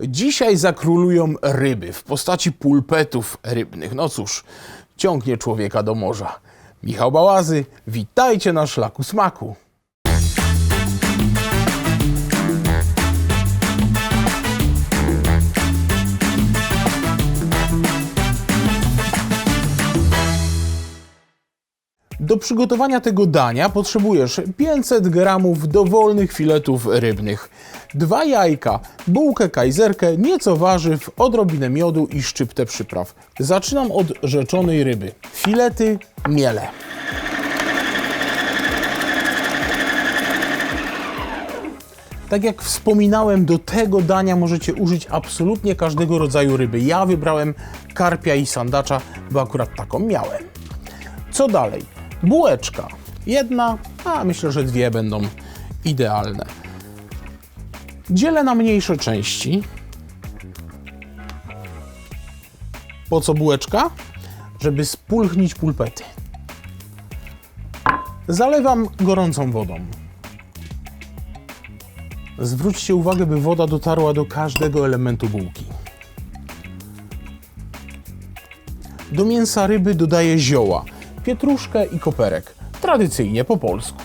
Dzisiaj zakrólują ryby w postaci pulpetów rybnych. No cóż, ciągnie człowieka do morza. Michał Bałazy, witajcie na szlaku smaku. Do przygotowania tego dania potrzebujesz 500 gramów dowolnych filetów rybnych, dwa jajka, bułkę kajzerkę, nieco warzyw, odrobinę miodu i szczyptę przypraw. Zaczynam od rzeczonej ryby. Filety miele. Tak jak wspominałem, do tego dania możecie użyć absolutnie każdego rodzaju ryby. Ja wybrałem karpia i sandacza, bo akurat taką miałem. Co dalej? Bułeczka. Jedna, a myślę, że dwie będą idealne. Dzielę na mniejsze części. Po co bułeczka? Żeby spulchnić pulpety. Zalewam gorącą wodą. Zwróćcie uwagę, by woda dotarła do każdego elementu bułki. Do mięsa ryby dodaję zioła, pietruszkę i koperek. Tradycyjnie po polsku.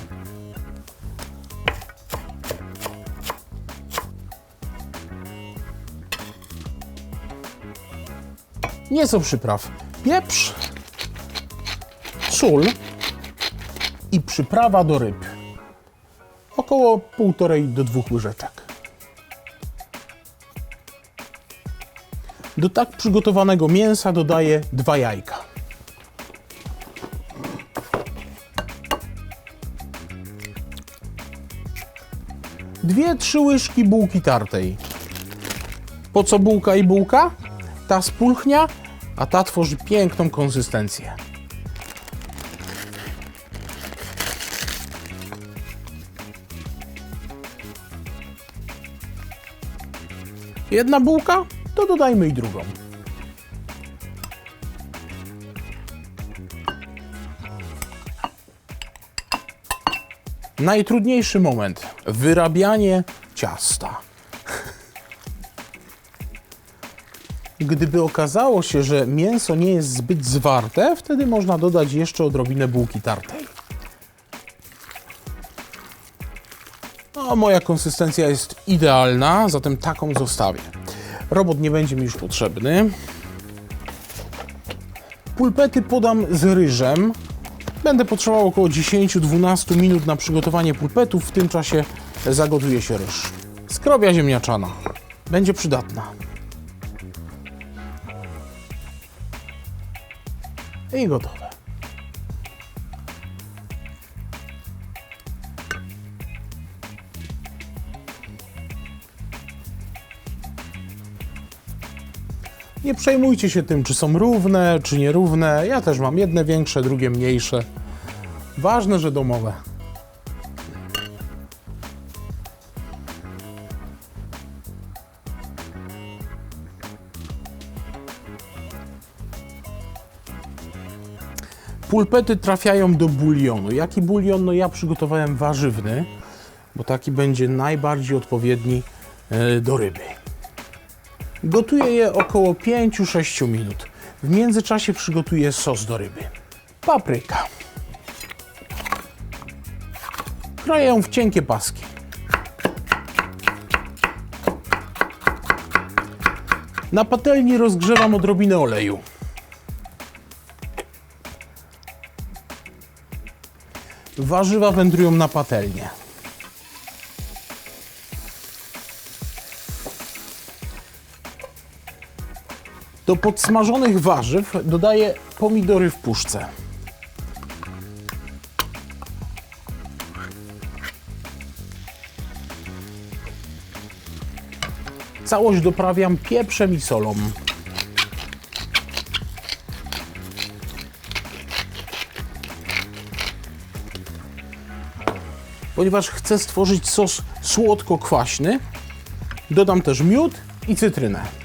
Nieco przypraw. Pieprz, sól i przyprawa do ryb. Około 1,5 do 2 łyżeczek. Do tak przygotowanego mięsa dodaję dwa jajka. Dwie, trzy łyżki bułki tartej. Po co bułka i bułka? Ta spulchnia, a ta tworzy piękną konsystencję. Jedna bułka, to dodajmy i drugą. Najtrudniejszy moment wyrabianie ciasta. Gdyby okazało się, że mięso nie jest zbyt zwarte, wtedy można dodać jeszcze odrobinę bułki tartej. No, moja konsystencja jest idealna, zatem taką zostawię. Robot nie będzie mi już potrzebny. Pulpety podam z ryżem. Będę potrzebował około 10-12 minut na przygotowanie pulpetów. W tym czasie zagotuje się ryż. Skrobia ziemniaczana. Będzie przydatna. I gotowe. Nie przejmujcie się tym, czy są równe, czy nierówne. Ja też mam jedne większe, drugie mniejsze. Ważne, że domowe. Pulpety trafiają do bulionu. Jaki bulion? No ja przygotowałem warzywny, bo taki będzie najbardziej odpowiedni e, do ryby. Gotuję je około 5-6 minut. W międzyczasie przygotuję sos do ryby. Papryka. Kroję ją w cienkie paski. Na patelni rozgrzewam odrobinę oleju. Warzywa wędrują na patelnię. Do podsmażonych warzyw dodaję pomidory w puszce. Całość doprawiam pieprzem i solą. Ponieważ chcę stworzyć sos słodko-kwaśny, dodam też miód i cytrynę.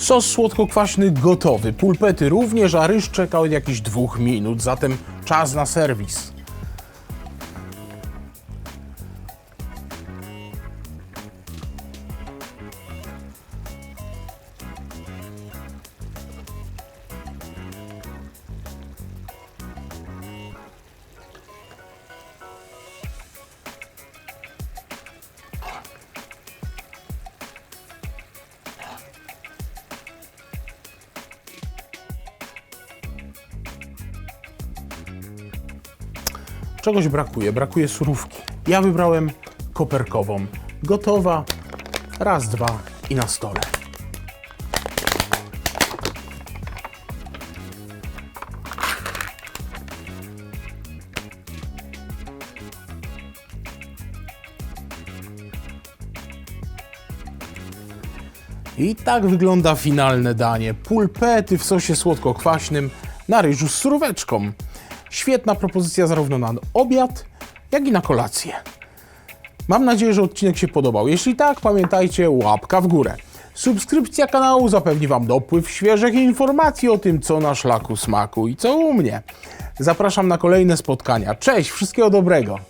Sos słodko-kwaśny gotowy, pulpety również, a ryż czeka od jakichś dwóch minut, zatem czas na serwis. Czegoś brakuje, brakuje surówki. Ja wybrałem koperkową. Gotowa, raz, dwa i na stole. I tak wygląda finalne danie. Pulpety w sosie słodko-kwaśnym na ryżu z suróweczką. Świetna propozycja zarówno na obiad, jak i na kolację. Mam nadzieję, że odcinek się podobał. Jeśli tak, pamiętajcie, łapka w górę. Subskrypcja kanału zapewni Wam dopływ świeżych informacji o tym, co na szlaku smaku i co u mnie. Zapraszam na kolejne spotkania. Cześć, wszystkiego dobrego.